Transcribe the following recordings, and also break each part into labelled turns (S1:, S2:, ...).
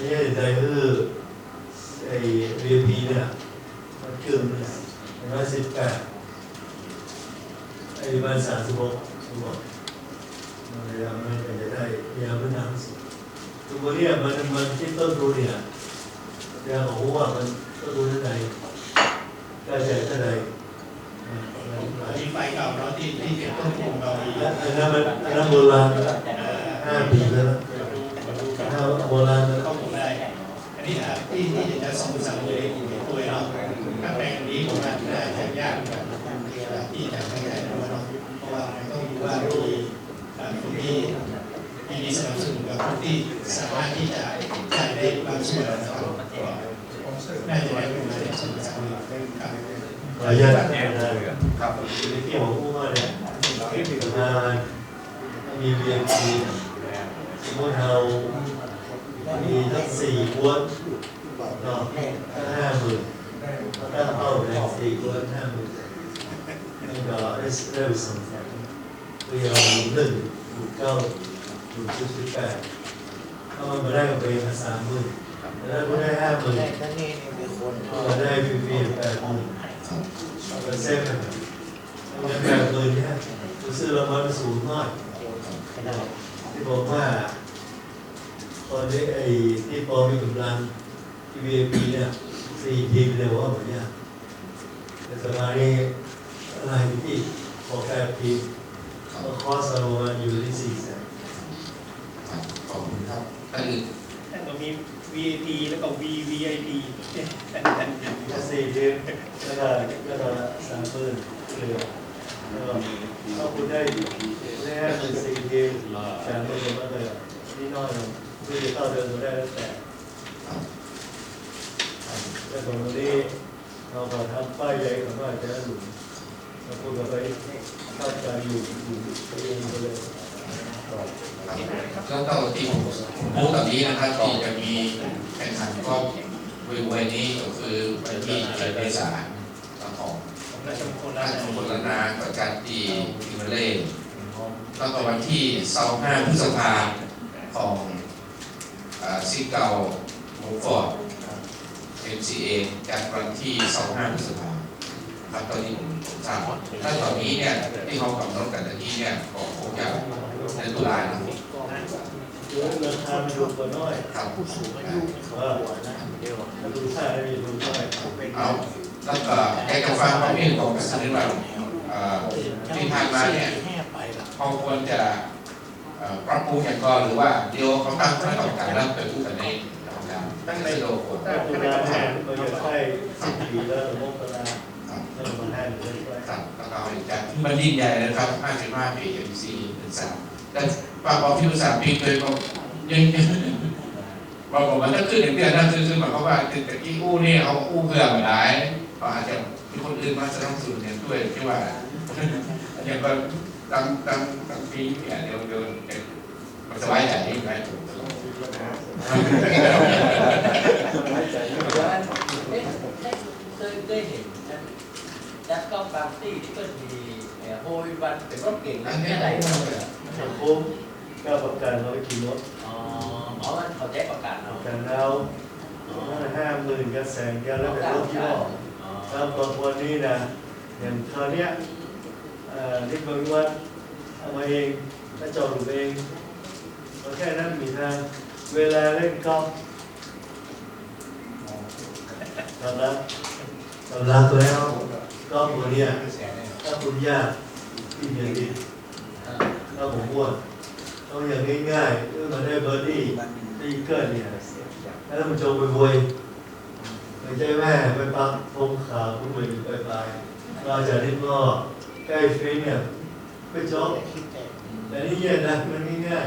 S1: ไม่ใช่ใจคือไอ้ VIP เนี่ยมันขึ้นร้อยสิบแปดไอ้บ้านสามสิบหกทุกคนมันพยายามไม่จะได้พยายามไม่นำสุดทุกวันเนี่ยมันมันที่ต้นทุนเนี่ยพยายามบอกว่ามันต้นทุนเท่าไหร่ค่าใช้จ่ายเท่าไหร่อ่า
S2: ที่ไฟเก่าเนาะที่ที่เก็บต้นทุนเรามี
S1: อันนั้นมันอันนั้นโบราณแล้วห้าปีแล้วนะ
S2: มาดูกัน
S1: ห้าโบราณแล้ว
S2: ข้อมูลได้ อันนี้นะที่ที่จะส่งสั่งเลยตัวเนาะถ้าแปลงนี้ผมว่าน่าจะยากแบบที่จะไม่ได้นะเนาะเพราะว่ามันต้องดูว่ามีคนที่ที่มีสนับสนุนกับคนที่สามารถที่จะจ่ายได้บางส่วนนะครับน่าจะได้เป็นการส่งสั่งเลยครับ
S1: ขออนุญาตนะครับที่ผมพูดว่าเนี่ยงานมี VIP สมมติเรามีทั้งสี่กวนเนาะก็ห้าหมื่นตั้งเป้าเลยสี่กวนห้าหมื่นนี่ก็ได้ได้สองแสนคือเราหนึ่งบุกเก้าบุกชุดสิบแปดถ้ามันมาได้ก็เป็นสามหมื่นแล้วก็ได้ห้าหมื่นก็ได้ฟรีๆแปดหมื่นเปอร์เซ็นต์เงินแปดหมื่นเนี่ย ซื้อรางวัลสูงมากที่บอกว่า ตอนนี้ไอ้ที่ปอมีกำลังที่ VIP เนี่ยสี่ทีมเลยว่าเหมือนเนี่ยแต่สมัยนี้อะไรที่พอแปดทีมก็คอสประมาอยู่ที่สี่แสน
S3: ขอบคุณครับท่านอื่น
S2: แต่ก็มี VIP แล้วก็ VVIP
S1: ถ้าสี่ทีมก็ได้ก็แล้วก็สามหมื่อนเลยนี่น้อยลงคือ จะเข้าเดินตัวได้แล้วแต่แต่ตรงนี้เราก็ทำป้ายใหญ่ของว่าจะหลุมเราพูดไปเข้าใจอยู่อยู่ไปเองไปเลย
S3: ก็เท่าที่ผมรู้ตอนนี้นะครับที่จะมีแข่งขันก็วิวนี้ก็คือวันที่เจ็ดเมษายน
S2: ราชมงคล
S3: รา
S2: ชมงคล
S3: นาประการที่ทิมเล่แล้วก็วันที่25พฤษภาของซิเกาโมฟอร์ด MCA จัดวันที่25พฤษภาครับตอนนี้ผมทราบถ้าตอนนี้เนี่ยที่เขากำหนดกันตอนนี้เนี่ยก็คงจะในตุลาครับ
S1: เยอะราคามันดูตัวน้อย
S4: ผู้สูงอายุเขาหัวนะเดียว
S1: ดูค่าได้ดูน้อย
S3: เอา แล้วก็อยากจะฟังความเห็นของกษัตริย์ว่าเอ่อที่ผ่านมาเนี่ยเขาควรจะปรับปรุงอย่างก่อนหรือว่าเดี๋ยวเขาตั้งคณะกรรมการแล้วไปพูดกันในกรรมการตั้งในโลก
S1: ถ้าตุลาเนี่ยเราจะใช้สิบปีแล้วมกรา
S3: ครับ
S1: แล้วมันให้เลยไป
S3: รับแล้วก็จะมันยิ่งใหญ่นะครับ 55 ปี MC เป็นสามแต่ปากบอกที่อุตสาหปีเคยบอกยังบอกผมว่าถ้าขึ้นอย่างเดียวนั่นคือคือหมายความว่าแต่กี้อู้นี่เขาอู้เพื่อมาได้ ก็อาจจะมีคนอื่นมาสนับสนุนเนี่ยด้วยที่ว่าอย่างก็ตั้งตั้งตั้งปีเนี่ยเดี๋ยวเดี๋ยวสบายใจไหมถูกต้อง
S4: เคยได้เห็นจัดกล้องบางที่ที่ก็มีโฮยวันเป็นรถเก่ง
S3: อั
S4: นะ
S3: นนี้
S4: ไม่
S3: ได้เนี่ย
S1: สังคมก็ประกันเราไปขี่รถ
S4: อ๋อหมอมันเขาแจ้งประกาศ
S1: ประ
S4: เนาะ
S1: กันเราห้าหมื่นก็แสนกันแล้วแต่รถยี่ห้อ
S4: อ๋อ
S1: แล้วบางคนนี่นะอย่างคราวเนี้ยเอ่อที่บริวัตเอามาเองถ้าจอดหลุมเองก็แค่นั้นมีทางเวลาเล่นกอล์ฟสำหรับสำรับแล้วกอล์ฟตัวเนี้ยถ้าคุณยากที่เดียวดีถ้าผมอ้วนต้องอย่างง่ายๆเพื่อมาได้เบอร์ดี้ได้อีเกิลเนี่ยแล้วมันจงไปโวย ไม่ใช่แม่ไปปักธงขาวคุณมือไปไปเราจะรีบก็ใกล้ฟินเนี่ยไปจบแต่นี่เย็นนะมันง่าย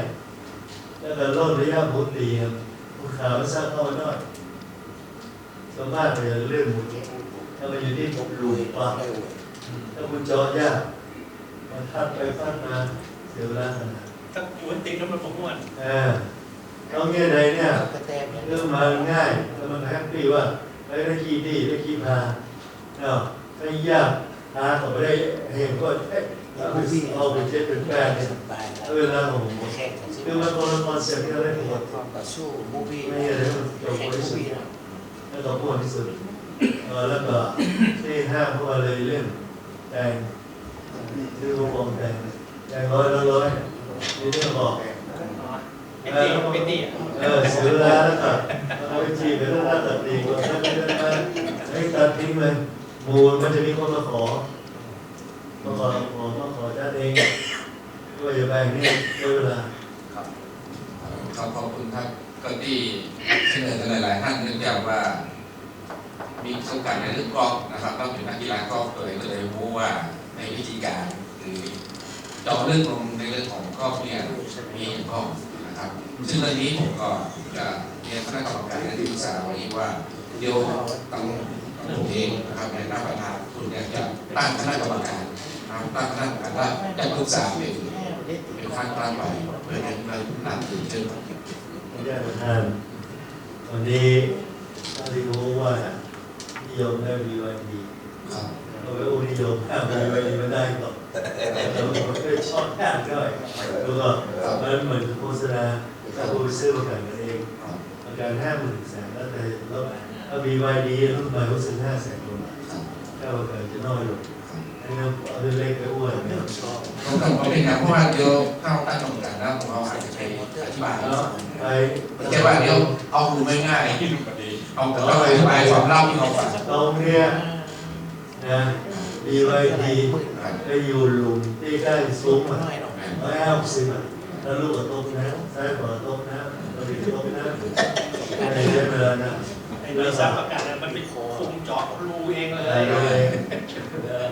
S1: ๆแล้วก็ลดระยะหมุนดีครับภูเขาไม่สร้างเข้ามาหน่อยสามารถจะเลื่อนหมุนถ้ามันอยู่ที่ผมลุยปากถ้าคุณจอดยากมันทัดไปพัดมาเสียเวลาขนาด
S2: ถ้าอยู่ติดแล้วมันประมวล
S1: อ่าต้องเงี้ยใดเนี่ย
S4: กระแตเนี่ย
S1: เรื่องมาง่ายแล้วมันแฮปปี้ว่า ได้ได้ขี่ดีได้ขี่พาเนาะถ้ายากพาเขาไปได้เห็นก็เอ๊ะเอาไปเอาไปเจ็ดเป็นแปดเนี่ยเวลาของผมคือมันคนละคอนเซ็ปต์ที่เราเล่นหมด
S5: ต่อสู้มูฟี่
S1: ไม่ใช่เลยมันจบ
S5: แข่ง
S1: ที่สุดแล้วก็พูดที่สุดแล้วก็ที่ห้ามเพราะว่าเลยเรื่องแต่งชื่อวงแต่งแต่งร้อยละร้อยนี่เรื่องบอก
S2: เป็นตี้เป็นตี้
S1: เออซื้อแล้วแล้วก็เอาไปจีบไปแล้วแล้วตัดดีกว่าแล้วไปเดินมาให้ตัดทิ้งเลยมูมันจะมีคนมาขอมาขอขอมาขอจัดเองก็อย่าแบ่งนี่ด้วยเวลา
S3: ครับขอบขอบคุณครับก็ที่เสนอกันหลายๆท่านเนื่องจากว่า มีประสบการณ์ในเรื่องกอล์ฟนะครับก็เป็นนักกีฬากอล์ฟเลยก็เลยรู้ว่าในวิธีการหรือเจาะเรื่องลงในเรื่องของกอล์ฟเนี่ยมีอย่างกอ นะครับซึ่งเรื่องนี้ผมก็จะเรียนคณะกรรมการที่ปรึกษาวันนี้ว่าเดี๋ยวตั้งผมเองนะครับในหน้าประธานคุณเนี่ยจะตั้งคณะกรรมการนะตั้งคณะกรรมการว่าจะปรึกษาเป็นเป็นขั้นตอนไปเพื่อให้เรานำถึงจึง
S1: ไม่ได้ประธานวันนี้ท่านที่รู้ว่านิยมได้ BYD
S3: ครับ
S1: เราไอุนิยมห้าม BYD ไม่ได้หรอ กแต่เราไม่ชอบห้ามด้วยแล้วก็มันเหมือนโฆษณาถ้าคุณไปซื้อประกันกันเอง
S3: ครับ
S1: ประกันห้าหมื่นแสนแล้วแต่รถถ้า BYD รุ่นใหม่รู้สึกห้าแสนกว่าถ้าประกันจะน้อยลงอันนี้เอาเล็กๆไปอ้วนเนี่ย
S3: ผมก็ผมเป็นนะเพราะว่าเดี๋ยวเข้าตั้งกรรมการแล้วผมเอาอาจจะไปอธิบาย
S1: แล้วไป
S3: ไม่ใช่ว่าเดี๋ยวเอาดูไม่ง่ายเอาแต่ว่าอธิบายความเล่าที่เราฟัง
S1: ตรงเนี้ย นะ BYD
S3: ครับ
S1: ไปอยู่หลุมที่ใกล้ซุ้มอะ
S5: น้อยหรอก
S1: ร้อยห้าสิบอะแล้วลูกก็ตกน้ำซ้ายขวาตกน้ำเราไปตกน้ำอะไรเยอะเลยนะ
S2: ไอ้บริษัทประกันมันเป็นคุมจาะรูเองเลย
S1: เลย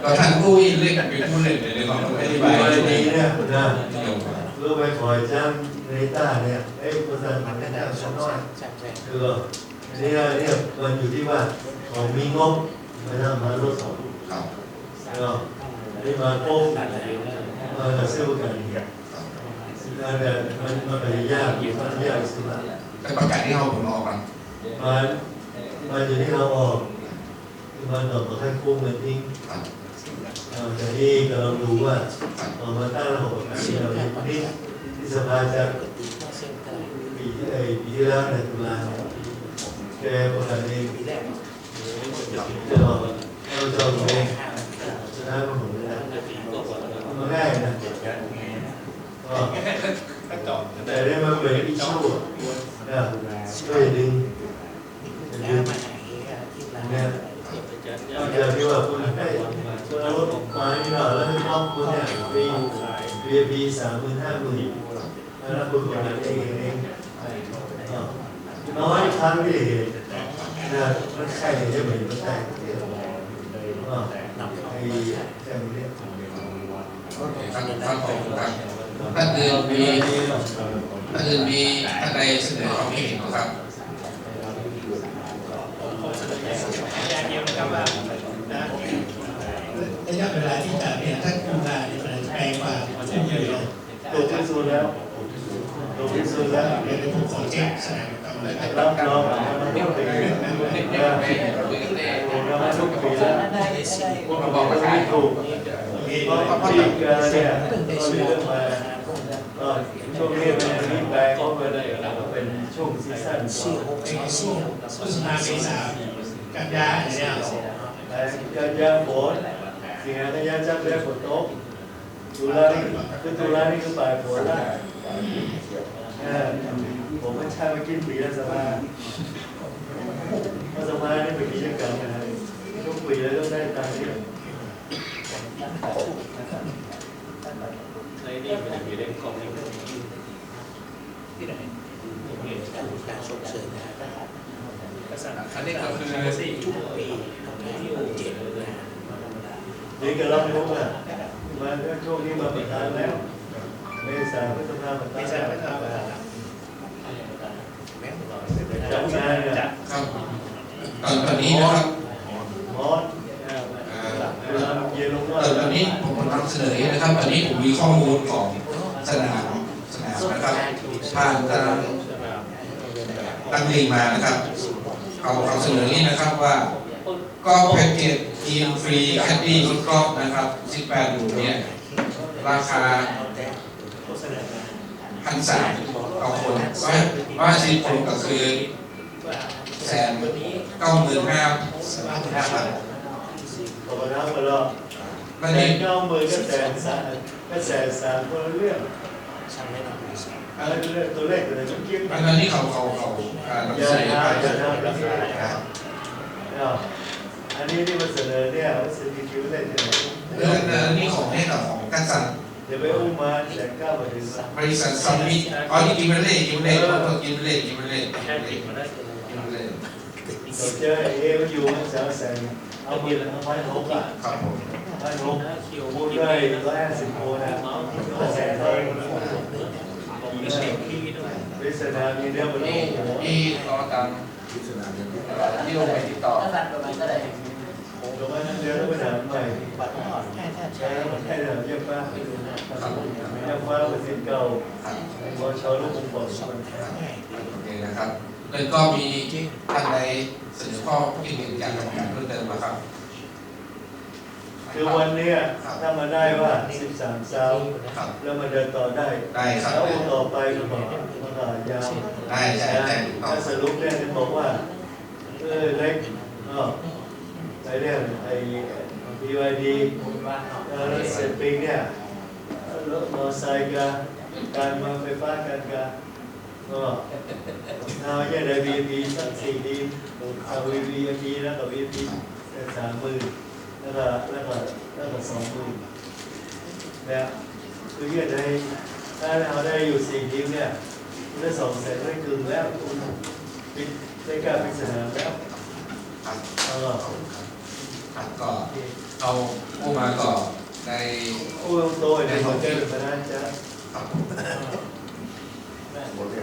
S3: ก็ทานผู้อินเล่นเป็นผู้เล่นในเรื่องของอธิบาย
S1: BYD เนี่ยนะ
S3: นิยมครับ
S1: ลูกไปคอยจ้างเนต้าเนี่ยเอ้ยภาษา
S5: มันก็
S1: จ้าง
S5: ส
S1: ฉั
S5: อน
S1: น้อย
S5: ใช่ใช่
S1: คือเนี่ยเนี่ยมันอยู่ที่ว่าของมีงบ ไม่ทำมารถสอง
S3: ครับ
S1: ก็อันนี้มาโป๊ะมาซื้อประกัน
S3: ครับ
S1: แล้วเนี่ยมันมันไปยากอยู่มันยากสุดละ
S3: แต่ประกาศที่เราผมออกกัน
S1: มันมันอยู่ที่เราออกคือมันตอบมาแค่กู้เงินทิ้ง
S3: ครับ
S1: เอ่อแต่นี่กำลังดูว่าเอ่อมาตั้งระบบแบบนี้เราที่ที่ที่สภาจะ
S5: ปกติเส้นเท่าไหร่
S1: ปีที่ไอ้ปีที่แล้วในตุลาเนี่ยแกประกันเอง
S5: ปีแรก
S1: จะบอกว่าเราจะเอเองชนะมันผมไม่ได้มันง่ายนะก็
S2: ก็เจาะ
S1: แต่ได้มาเป็นอิชชูนะก็อย่าดึงอย่าดึง
S5: มาไหนที่ร้าน
S1: เนี่ยนอกจากที่ว่าคุณให้คุณเอารถมายเราแล้วให้ครอคุณเนี่ยฟรี VIP สามหมื่นห้าหมื่นแล้วคุณกดเองเองน้อยครั้งที่เห็น นะมันใช่จะเหมือนมันแต่ก็ไอ้แจ่มเนี่ย
S3: โอเครับครับขอบคุณครับท่านอื่นมีท่านอื่นมีท่านใดเสนอความคิดเห็นครับ
S2: ผมเสนออย่างเดียวนะครับว่าระยะเวลาที่จัดเนี่ยถ้าคุณงาเนี่ยมันแพงกว่ามันเยอะเลย
S1: ถูกที่สุดแล้ว ถูกที่สุดแล้ว
S2: เดี๋ยวผมขอเช็คสนามกรรมเลยครับ
S1: รับรองมันไม่เป็นไรเราไม่ทุกปีแล้ว
S5: ได้ได้
S1: ผมบอกว่าไม่ถูกเพราะที่เกิดเนี่ยก็เรื่องมาก็ช่วงนี้เป็นรีบแบงก็เป็นก็เป็นช่วงซีซั่น
S5: สี่หกสองสี่
S2: พฤษภาเมษากันยาเนี่ย
S1: แต่กันยาฝนสิงหากันยาจับแล้วฝนตกตุลานี่คือตุลานี่คือปลายฝนแล้ว ผมก็ใช้ไปกินปีและสบายเพราะสบายนี่เป็นกิจกรรมนะทุกปีแล้วต้องได้ตังค์ที่
S2: ในนี้มันมีเรื่องของ
S5: ที่ไหนการการส่งเสริมนะครับ
S3: อันนี้ก็คือ
S5: ทุกปีของที่โอเจ็ดนะ
S1: นี่ก็รับรู้ว่ามันช่วงนี้มาประทานแล้ว เมษาพฤษภาประทาน
S2: ไม่ใช่ไม่ทำอะไร
S5: แม้
S1: จัดงานเนี่ย
S3: ครับตอนตอนนี้นะครับ
S1: มอส
S3: เอ่อ
S1: เวลาเย็นลงว่
S3: ตอนนี้ผมนำเสนอนะครับ ตอนนี้ผมมีข้อมูลของสนามสนามนะครับผ่านทางตั้งลิงมานะครับเอาเอาเสนอนี้นะครับว่าก็แพ็กเกจทีมฟรีแคดดี้รถกอล์ฟนะครับ 18หลุมเนี่ยราคา พันสามต่อคนว่าว่าสิบคนก็คือแสนเก้าหมื่นห้าห้าพัน
S1: ขอบคุณครับมาแล้ว
S3: มัน
S1: แส
S3: นี่
S1: นเก้าหมื่นก็แสนสามก็แสนสามคนละเรื่อง
S5: ช่างไม่นอน
S1: อะไรเรื่องตัวเลขตัวไหนต้องคิด
S3: อันนั้นนี่เขาเขาเขาอ่าหนังสือไปครับ
S1: อ้าวอันนี้ที่มาเสนอเนี่ยว่าสิทธิคิวเล่นที่ไหน
S3: เรื่องอันนี้ของให้กับของกันสัน
S1: เดี๋ยวไปอุ้มมาแสนเก้ามาถึง
S3: บริษัทซัมมิตอ๋อนี่กินมาเล่กินมาเล่กินมาเล่กินมาเล่กินมาเล่กินมาเล่กินมาเล่
S1: เราเจอเอมันอยู่มันแสนแสนเอาเงินเอาพันหกอะ
S3: ครับผม
S1: พันหกพูดได้ร้อยห้าสิบโคนนะก็แสนเท่าไหร่ปริศนามีเรื่องมันโอ้โห
S3: ที่รอตังที่ลงไปติดต่อ
S1: ผมก็ว่านั่นเรื่องปัญหาใหม่
S5: บัตรอ่อนแค่ถ้า
S1: ใช้
S5: ใช้
S1: แล้วมันแค่เรื่องเยี่ยมป้าเยี่ยมป้าเป็นสิทธิ์เก่า
S3: ครับ
S1: พอชาวลูกผมบอกมัน
S5: ง่าย
S3: โอเคนะครับแล้วก็มีท่านใดเสนอข้อคิดเห็นอยากกรรมการเพิ่มเติมมาครับ
S1: คือวันเนี้ยถ้ามาได้ว่าสิบสามสาว
S3: ครับ
S1: แล้วมาเดินต่อได้
S3: ได้ครับ
S1: แล้ววันต่อไปก็บอกมันก็ยาว
S3: ได้ใช่ใช่ถูกต้อ
S1: ถ้างสรุปเนี่ยจะบอกว่าเออเล็กอ๋อไอ เรื่องไอ้ BYD
S4: คุณว่าเนาะ
S1: เออเสร็จปีเนี่ยรถมอเตอร์ไซค์กันการมาไฟฟ้ากันกันก็เอาแค่ได้ VIP สักสี่ทีเอา VIP แล้วก็ VIP สามหมื่นแล้วก็แล้วก็แล้วก็สองหมื่นเนี่ยคือเยอะได้ถ้าเราได้อยู่สี่ทีมเนี่ยได้สองแสนได้ครึ่งแล้วคุณปิดได้การปิดสนาแล้วเออ
S3: ครับก็เอาผู้มาก็ใน
S1: โอ้โตเนี่ยเขาเจอมาแล้วจ้ะ
S3: ครับ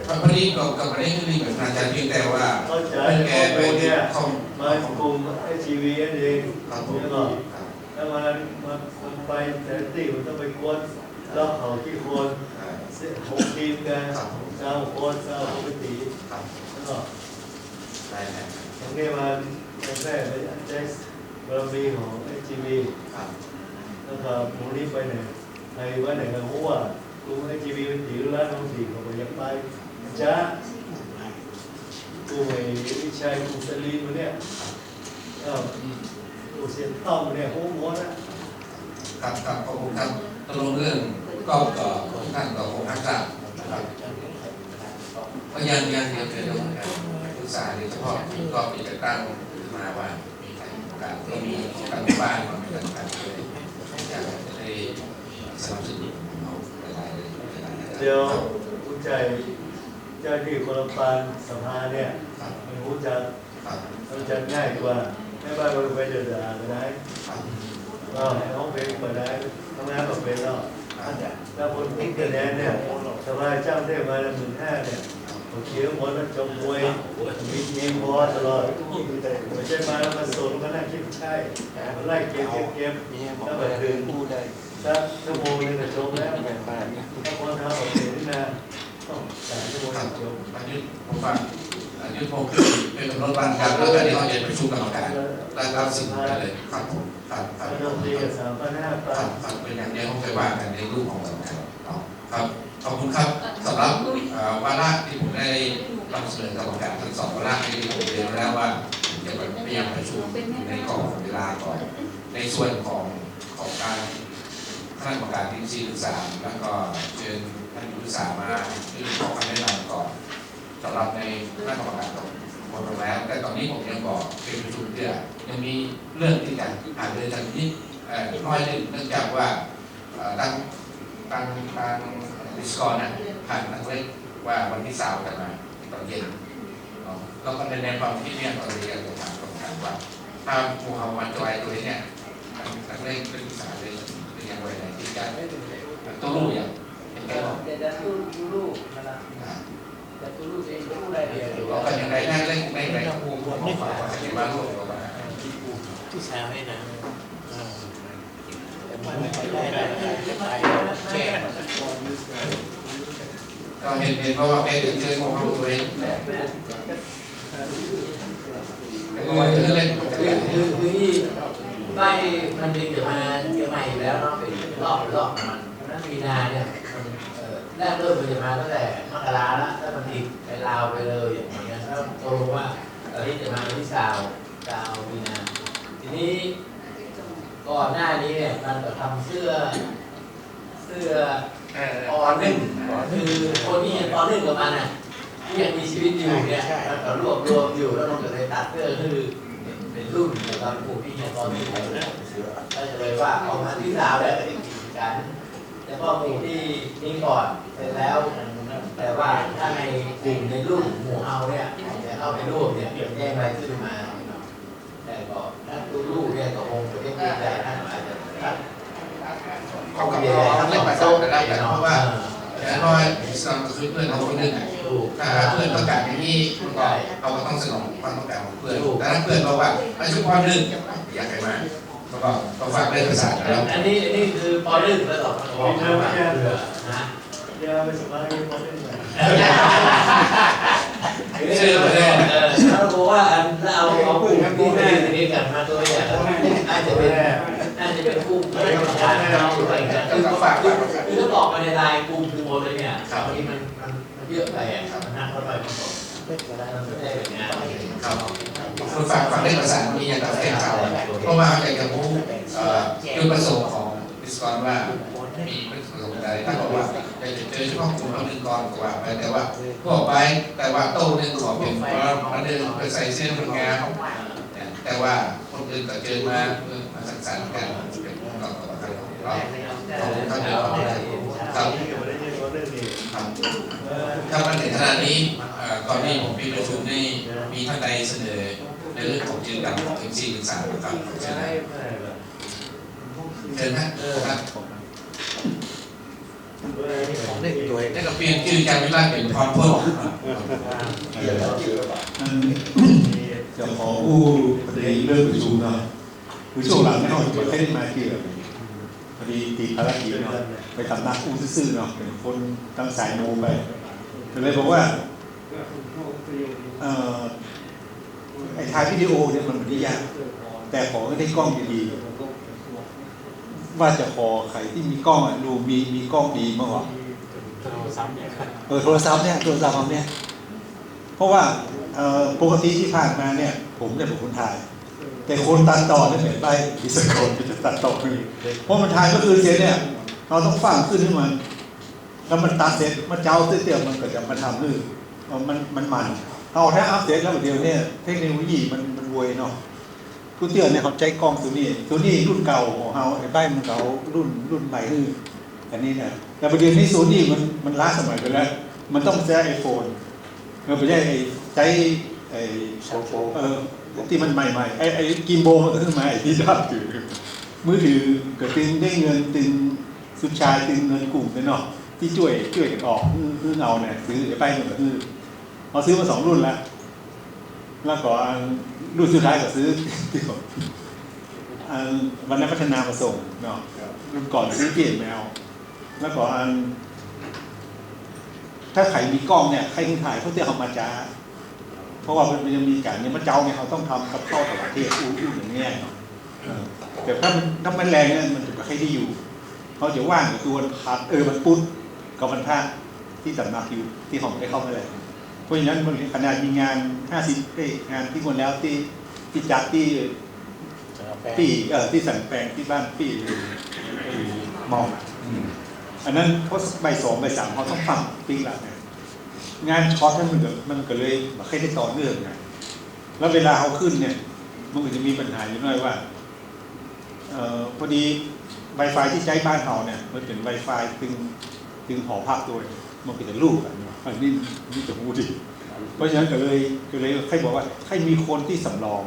S3: พระพรีก็ก็ไม่ได้รีบเหมือนอาจารย์เพียงแต่ว่า
S1: เข้าใจ
S3: เป็นแก
S1: ข้อ
S3: ไป
S1: มูลเนี่ย
S3: ข้อม
S1: มากลุ่มไอทีวีเองเอง
S3: ครับผม
S1: เนี่ยหรอแล้วมันมันมันไปแต่ตีมันต้องไปกวนล็อกเขาที่คนหกทีมกันเก้าคนเก้าปกติ
S3: ครับ
S1: แล้วก็
S3: ได้ได้
S1: ตรงนี้มันเป็นแรกเลยแจ็ค บารมีของไอทีวี
S3: ครับ
S1: แล้วก็มูนี่ไปไหนใครว่าไหนก็รู้ว่ากูไอทีวีเป็นตีร้านน้องตีเขาบอกอยากไปจ้ากูไอ้วิชัยกูสลีมันเนี่ยเออกูเสียนต้อมเนี่ยโอ้โหนะ
S3: ครับครับขอบคุณครับตกลงเรื่องก็ก็ท่านก็คงทักษะนะครับก็ยังยังยังเป็นเรื่องของการศึกษาโดยเฉพาะก็มีจะตั้งขึ้นมาว่า มีการก็มีการบ้านมาเป็นการเลยอยากจะได้สนับสนุนเอาหลายๆหลายๆ
S1: เดี๋ยวผู้ใจเจ้าที่คนละปานสภาเนี่ย
S3: ครับ
S1: มันรู้จัก
S3: ครับ
S1: รู้จักง่ายกว่าแม่บ้านมันไปเดือดดาก็ได้
S3: ครับ
S1: ก็น้องเพลงเปิดได้ทำงานแบบเป็นแล้ว
S3: ครับ
S1: แล้วคนพิกคะแนนเนี่ยสภาเจ้าได้มาละหมื่นห้าเนี่ยผม เขียนหมดแล้วจงมวยมีมีพอตลอดไม่ใช่มาแล้วมาสูนก็นั่งคิดใช่มันไล่เก็บเก็บเก็บ
S5: มีหมอเลยพูดได้
S1: สักชั่วโมงนึงก็จบแล้ว
S5: แบ่งปัน
S1: ถ้าคนทำแบบนี้นะต้องสามชั่วโมง
S3: ครับ
S1: จบ
S3: อายุผมฟังอายุผมเป็นกำหนดวันครับแล้วก็เดี๋ยวเราจะประชุมกรรมการแล้วรับสิ่งกันเลยครับผมครับค
S1: ถ้า
S3: รับ
S1: ต้องตีกับสามพันห้า
S3: ค
S1: พั
S3: รั
S1: น
S3: บครับเป็นอย่างเดียวผมไปว่ากันในรูปของกรรมการเอาครับ ขอบคุณครับสำหรับวาระที่ผมได้นำเสนอกรรมการทั้งสองวาระที่ผมเรียนแล้วว่าจะไปพยายามประชุมในกรอบเวลาก่อนในส่วนของของการคณะกรรมการที่สี่ศึกษาแล้วก็เชิญท่านผู้ศึกษามายื่นขอคำแนะนำก่อนสำหรับในคณะกรรมการหมดลงแล้ว แต่ตอนนี้ผมยังบอกเป็นประชุมเพื่อยังมีเรื่องที่จะอ่านเรื่องทางนี้เอ่อน้อยหนึ่งเนื่องจากว่าตั้งตั้งตั้ง ดิสคอร์นะผ่านนักเล็กว่าวันที่สามกันมาตอนเย็นเนาก็ในแนวความคิดเนี่ยตอนนี้เราถามกรรมการว่าถ้าหมู่เฮามันจอยตัวนี้เนี่ยนักเล่นเป็นภาษาเลยเป็นย่างไรไหนที่จะตัวรู้อย่างเป็นแก้ว
S4: เดี๋ยวจะตู้ยูรูนั่นละจะตู้รูเองตู้ได้เดียว
S3: เราก็ยังได้นั่งเล่นในในวงวงของฝ่ายว่าจะมาร่วมกับมา
S5: ผู้สาวให้นะแต่ไม่ได้ ไปแช่
S3: ก็เห็นเห็นเพราะว่าเป็นเชิญของเขาตัวเองแต่ก็ว่าจะเล่น
S4: คือคือคือที่ไม่มันดึงเดี๋ยวมาเดี๋ยวมาอีกแล้วเนาะเป็นรอบรอบมันนั้นมีนาเนี่ยมันเออได้กเริ่มมันจะมาตั้งแต่มกราแล้วแล้วมันอีกไปลาวไปเลยอย่างเงี้ยแล้วตกลงว่าตอนนี้จะมาวันที่สาวสาวมีนาทีนี้ก่อนหน้านี้เนี่ยมันก็ทำเสื้อ เสื้อ
S3: เออ
S4: ตอนหนึ่งคือคนที่ยังตอนหนึ่งกับมันน่ะที่ยังมีชีวิตอยู่เนี่ยมันก็รวบรวมอยู่แล้วมันก็เลยตัดเสื้อคือเป็นรุ่นตอนกลุ่มที่ยังตอนนี้อยู่เนี่ยก็จะเลยว่าเอามาที่สาวแล้วก็ได้กินกันแล้วก็กลุ่มที่นี่ก่อนเสร็จแล้ว แต่ว่าถ้าในกลุ่มในรุ่นหมู่เฮาเนี่ยจะเข้าไปร่วมเนี่ยแจ้งรายชื่อมา แต่ก็ถ้าดูลูกเนี่ยก็คงจะไม่ได้แต่ท่านอาจจะท่าน
S3: เขาก็ เขาเล่นภาษาแต่ได้แต่เพราะว่าแต่เพราะว่าอิสลามก็คือเพื่อนเราคนหนึ่ง
S4: ถูก
S3: ถ้าเพื่อนต้องการอย่างนี้มันก็เราก็ต้องสนองความต้องการของเพื่อนแต่ถ้าเพื่อนบอกว่าไม่ใช่ความหนึ่งอยากให้มาก็ต้องฝากเรื่องภาษาแล้ว
S4: อันนี้อันนี้คือปหนึ่งแล้วต่อมาออกมาเพื่อนะ
S1: อย่าไปสบายพอได้ไหม
S4: เชื่อเลยเออถ้าบอกว่าอันเราเอากลุ่มที่แม่ทีนี้กันมาตัวอย่างน่าจะเป็น น่าจะเป็นกลุ่มที่ทำงานเราหรืออะไรเงี้ยคือเขาฝากคือคือถ้าบอกมาในไลน์กลุ่มคือหมดเลยเนี่ยบางทีมันมันมันเยอะไปอะมันนักเข้าไปมันบอกมันไม่ได้แบบนี้
S3: ครับคนฝากฝากเรื่องภาษามีอย่างต่างประเทศเขาเพราะว่าอยากจะรู้เอ่อจุดประสงค์ของอิสลามว่ามีประสงค์อะไรถ้าบอกว่าอยากจะเจอเฉพาะกลุ่มเราหนึ่งก่อนก็ว่าไปแต่ว่าทั่วไปแต่ว่าโต๊ะหนึ่งขอเป็นเพราะมันเดินไปใส่เสื้อคนงามแต่ว่าคนอื่นก็เจอมาเพื่อมา สังสรรค์กันเป็นต่อต่อกันเราเขาเดินออกมาครับ
S1: นี่ก็ไม่ได้ยินว่าเรื่องนี้
S3: ครับถ้ามาถึงขนาดนี้เอ่อก่อนที่ผมมีประชุมนี่มีท่านใดเสนอในเรื่องของจืดดำถึงสี่ถึงสามครับเชิญนะเชิญนะครับ
S5: ของเด็กตัวเอง
S3: ได้กับเปลี่ยนชื่อการเวลาเป็นพรเพ้น
S6: จะขออู้ประเด็นเรื่องประชุมเนาะ คือช่วงหลังเนี่ยเราจะเล่นมาเกี่ยวพอดีติดภารกิจเนาะไปทำนักอู้ซื่อเนาะเป็นคนตั้งสายโมไปก็เลยบอกว่าไอ้ถ่ายวิดีโอเนี่ยมันไม่ได้ยาก แต่ขอให้ได้กล้องดีๆว่าจะขอใครที่มีกล้องดูมีมีกล้องดีมั้งวะเออโทรศัพท์เนี่ยโทรศัพท์เนี่ยเพราะว่าปกติที่ผ่านมาเนี่ย ผมเนี่ยเป็นคนถ่าย แต่คนตัดต่อเนี่ยเป็นไปพิสกลจะตัดต่อคือเพราะมันถ่ายก็คือเสียเนี่ย เราต้องฟังขึ้นให้มันแล้วมันตัดเสร็จมันเจ้าเตี้ยๆมันก็จะมาทำคือเอมันมันมันเอาถ้าอัพเสร็จแล้วเดี๋ยวเนี่ยเทคโนโลยีมันมันรวยเนาะทุกเตี้ยเนี่ยเขาใจกล้องตัวนี้ ตัวนี้รุ่นเก่าของเขาไอ้ใบมันเก่ารุ่นรุ่นใหม่คืออันนี้เนี่ยแต่ประเด็นนี้โซนี่มันมันล้าสมัยไปแล้ว มันต้องใช้ไอโฟนมันไม่ใช่ไอ้ใช้ไอ้เออ ที่มันใหม่ๆไอ้ไอ้กิมโบมันก็คือใหม่ที่ดับถือมือถือก็ตึงได้เงินตึงสุดชายตึงเงินกลุ่มเนี่ยเนาะที่ช่วยช่วยกันออกคือเอาเนี่ยซื้อไอ้ใบมันก็คือเอาซื้อมาสองรุ่นแล้วแล้วก็รุ่นสุดท้ายก็ซื้อที่ก่อนอันวันนั้นพัฒนามาส่งเนาะรุ่นก่อนซื้อเปลี่ยนแมวแล้วก็อันถ้าใครมีกล้องเนี่ยใครที่ถ่ายเขาจะเอามาจ้า เพราะว่ามันยังมีการเนี่ยมันเจ้าเนี่ยเขาต้องทำกับข้าวต่างประเทศอู้อู้อย่างเงี้ยเนาะเออแต่ถ้ามันถ้ามันแรงเนี่ยมันจะไม่ค่อยได้อยู่เขาจะว่างกับตัวพัดเออมันปุ๊บกับมันท่าที่สำนักอยู่ที่ของได้เข้ามาเลยเพราะฉะนั้นมันขนาดมีงานห้าสิบงานที่คนแล้วที่ที่จัดที่ที่เออที่สันแปลงที่บ้านพี่ไอ้มองอันนั้นเขาใบสองใบสามเขาต้องฟังปิ้งหลักไง งานช็อตนั้นมันก็มันก็เลยไม่ค่ได้ต่อเนื่องไงแล้วเวลาเขาขึ้นเนี่ย มันก็จะมีปัญหาอยู่หน่อยว่าเอ่อพอดี Wi-Fi ที่ใช้บ้านเราเนี่ย มันเป็น Wi-Fi ตึงตึงหอพักด้วยมันก็จะลูกกันเนาะอันนี้นี่จะพูดดิเพราะฉะนั้นก็เลยก็เลยใครบอกว่าใครมีคนที่สำรอง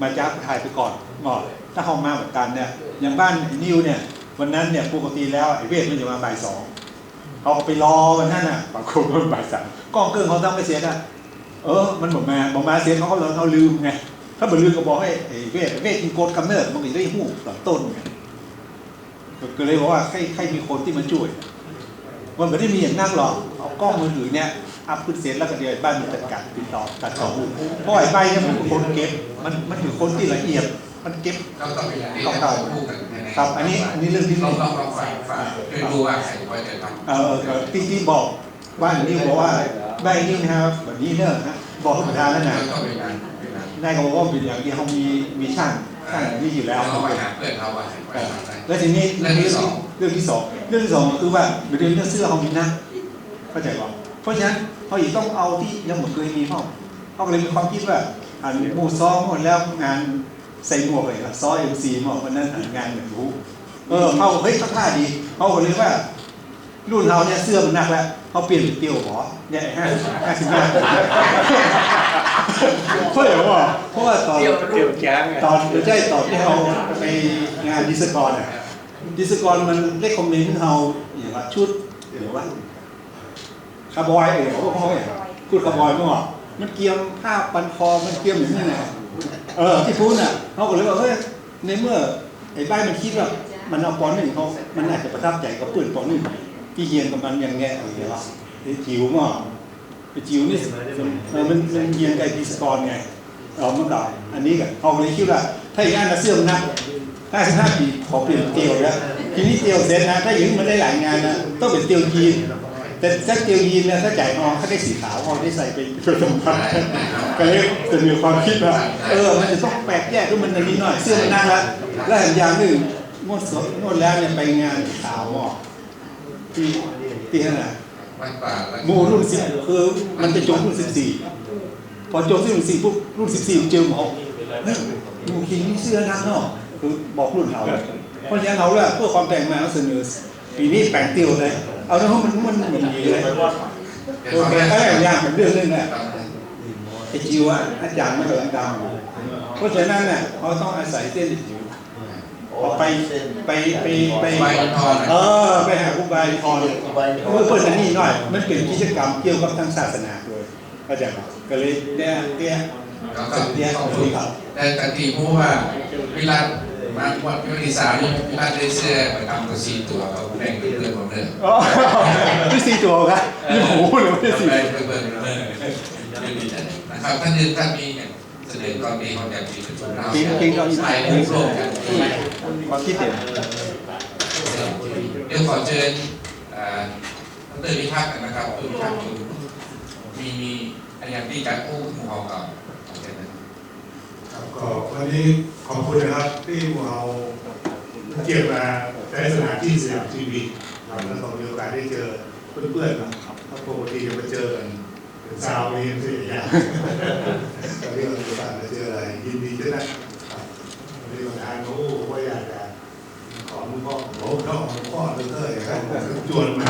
S6: มาจ้าถ่ายไปก่อนบอถ้าเขามาเหมือนกันเนี่ยอย่างบ้านไอ้นิวเนี่ย วันนั้นเนี่ยปกติแล้วไอ้เวทมันจะมาบ่ายสอง เขาก็ไปรอวันนั้นน่ะปรากฏว่าบ่ายสามกล้องเครื่องเขาต้องไปเสียนะเออมันบอกมาบอกมาเสียเขาเขาเขาลืมไงถ้าบ่ลืมก็บอกให้ไอ้เวทเวทกินโกดกำเนิดมันก็จะได้หู้ตอนต้นไงก็ก็เลยบอกว่าให้ให้มีคนที่มาช่วย มันไม่ได้มีอย่างนั่งหรอกเอากล้องมือถือเนี่ยอัพขึ้นเสียแล้วก็เดี๋ยวไอ้บ้านมันจัดการติดต่อตัดต่อหูเพราะไอ้ใบเนี่ยมันเป็นคนเก็บมันมันคือคนที่ละเอียดมันเก็บ
S3: เราต้ องไปอย่างนี้เราพูดกันใน
S6: ครับอันนี้อันนี้เรื่องที่ห
S3: ลอ
S6: นึ่
S3: ง
S6: ง
S3: ลองลองฝากฝากช่วยดูว่าใครควรจะทำ
S6: เออเออที่ที่บอกว่าอย่างนี้บอกว่าได้นี่นะครับแบบนี้เนอะฮะบอกธรรมดาแล้วนะ
S3: ก็เป็นงานเป็นงาน
S6: ได้ก็บอกว่าเป็นอย่างที่เขามีมีช่างช่างอย่างนี้อยู่แล้ว
S3: เราไปหาเพื่อนเขาว่าใครควรทำได้
S6: แล้วทีนี้
S3: เรื่องที่สอง
S6: เรื่องที่สองเรื่องที่สองก็คือว่าเดี๋ยวนี้เสื้อเขามีนะเข้าใจป่ะเพราะฉะนั้นเขาอีกต้องเอาที่ยังไม่เคยมีเขาเขาก็เลยมีความคิดว่าอันหมู่ซ้อมหมดแล้วงาน ใส่หมวกเลยซ้อเอ็มซีหมวกวันนั้นอันงานเหมือนรู้เออเขาเฮ้ยเขาท่าดีเขาก็เลยว่า รุ่นเราเนี่ยเสื้อมันหนักแล้วเขาเปลี่ยนเป็นเตียวหรอเนี่ยห้าห้าสิบห้าเพราะอะไรวะเพราะว่าตอน
S4: เดียว
S5: เกี่ยวแจ้งไง
S6: ตอนไม่ใช่ตอนที่เราไปงานดิสกรอะดิสกรมันได้คอมเมนต์เราอย่างว่าชุดเดี๋ยวว่าคาร์บอยเออเขาบอกเขาเนี่ยพูดคาร์บอยเมื่อวานมันเกียมผ้าปันคอมันเกียมอย่างนี้ไง เออที่พูดน่ะเขาก็เลยว่าเฮ้ยในเมื่อไอ้บ้านมันคิดว่ามันเอาปอนหนึ่งเขามันอาจจะประทับใจกับปืนปอนหนึ่งที่เฮียนกับมันอย่างเงี้ยอะไรวะไอ้จิ๋วมั้งไอ้จิ๋วนี่มันมันเฮียนกับดิสกรไงเอาเมื่อก่อนอันนี้กันเอาเลยคิดว่าถ้าอย่างนั้นนะเสื่อมนะห้าสิบห้าปีขอเปลี่ยนเตียวแล้วทีนี้เตียวเซ็ตนะถ้าอย่างนี้มันได้หลายงานนะต้องเป็นเตียวยีน แต่ถ้าเตียวยีนเนี่ยถ้าจ่ายออกเขาได้สีขาวเอาได้ใส่ไปผสมพันธุ์ก็เลยจะมีความคิดว่าเออมันจะต้องแปลกแยกด้วยมันอันนี้หน่อยเสื้อมันนั่งแล้วแล้วอีกอย่างหนึ่งงวดสดงวดแล้วเนี่ยไปงานขาวอะที่ที่นั่นน่ะ
S3: วันป่าแล้ว
S6: หมู่รุ่นสิบคือมันจะจบรุ่นสิบสี่พอจบที่รุ่นสี่ปุ๊บรุ่นสิบสี่เจอหมอเฮ้ยหมู่คิงนี่เสื้อนักเนาะคือบอกรุ่นเขาเพราะฉะนั้นเราเลยเพื่อความแปลกใหม่เราเสนอปีนี้แปลงเตียวเลย เอาเนาะมันมันเหมือนดีเลยโอเคแค่อย่างเป็นเรื่องนึงแหละไอจิวอะอาจารย์ไมันกำลังดังเพราะฉะนั้นเนี่ยเขาต้องอาศัยเส้นจิวออไปไปไปไปเออไปหาครูบาทอนเมื่อเปิดอันนี้หน่อย มันเป็นกิจกรรมเกี่ยวกับทางศาสนาเลยเข้าใจไหมก็เลยเนี่ยเนี่ย
S3: เนี่
S6: ย
S3: ขอบ
S6: ข
S3: คุ
S6: อ
S3: ณ
S6: งเขา
S3: แต่กติพูดว่าเวลา มาวันที่สามนี่เวลาได้เสื้อไปทำตัวสีตัวเขาแบ่งเป็นเรื่องของเรื่อง
S6: อ๋อที่สี่ตัวครับนี่ผมพูดเลยว่าที่สี่
S3: ไปเบิ่งเบิ่งเบิ่งนะครับท่านอื่นท่านมีเนี่ยเสนอตอนนี้เขาจะมีประชุมเรา
S6: จริงจริงเรา
S3: ไปร่วมร่วมกันที่
S6: ความคิดเห็น
S3: เดี๋ยวขอเชิญอ่าดรพิทักษ์นะครับดรพิทักษ์มีมีอะไรอย่างที่จะอู้หมู่เราก่อนขอเชิญนะครับ
S7: ครับ ก็วันนี้ขอบคุณนะครับที่พวกเราเกียรมาใช้สถานที่สยามทีวีครับแล้วก็มีโอกาสได้เจอเพื่อนๆนะครับถ้าปกติจะมาเจอกันเป็นซาวนี้ยังไม่ยากตอนนี้เราจะมาเจออะไรยินดีด้วยนะวันนี้ประธานเขาว่าอยากจะขอมึงพ่อโอ้ต้องพ่อเลิกๆครับจวนมา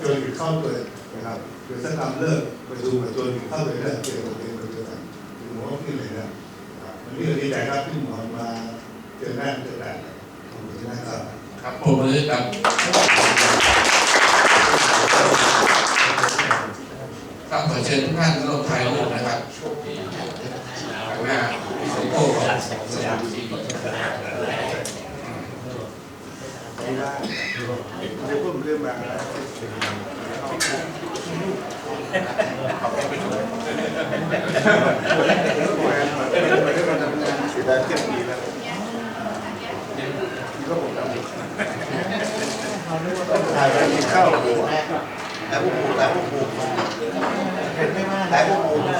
S7: จวนเข้าเปิดนะครับเดี๋ยวสักคำเลิกประชุมจวนถึงเข้าไปเลิกเกี่ยว ครับ
S3: ผมมือกับต้องขอเชิญทุกท่านร่วมถ่ายรูปนะครับข้างหน้าโลโก้ของสยามทีวี
S7: ได้พูดเรื่องมาสีดาเทียบปีแล้วนี่ก็ผมทำถ่ายไปกินข้าวหัว
S5: แต่พวกกูแต่พวกกู
S7: เห็นไม่มาก
S5: แต่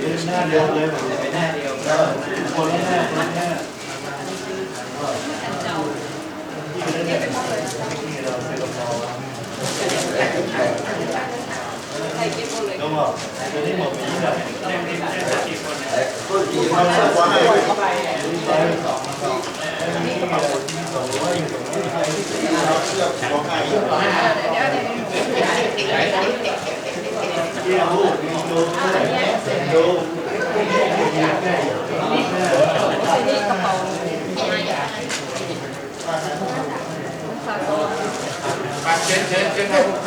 S5: กกู
S7: แต่พวกกูนะโอ้โหอันนี้
S3: แก้วที่ไหน
S1: เดียวเลยหน้าเดียวเลยหน้าเดียวคนละหน้าคนละหน้าก็บอกตัวนี้หมดไปยี่สิบ
S5: ก็กี่คนสักวันเลย
S1: สองร้อยสองร้อยใครที่
S5: บอกให้
S1: เที่ยวลูกมีโจดูดู
S7: เชิ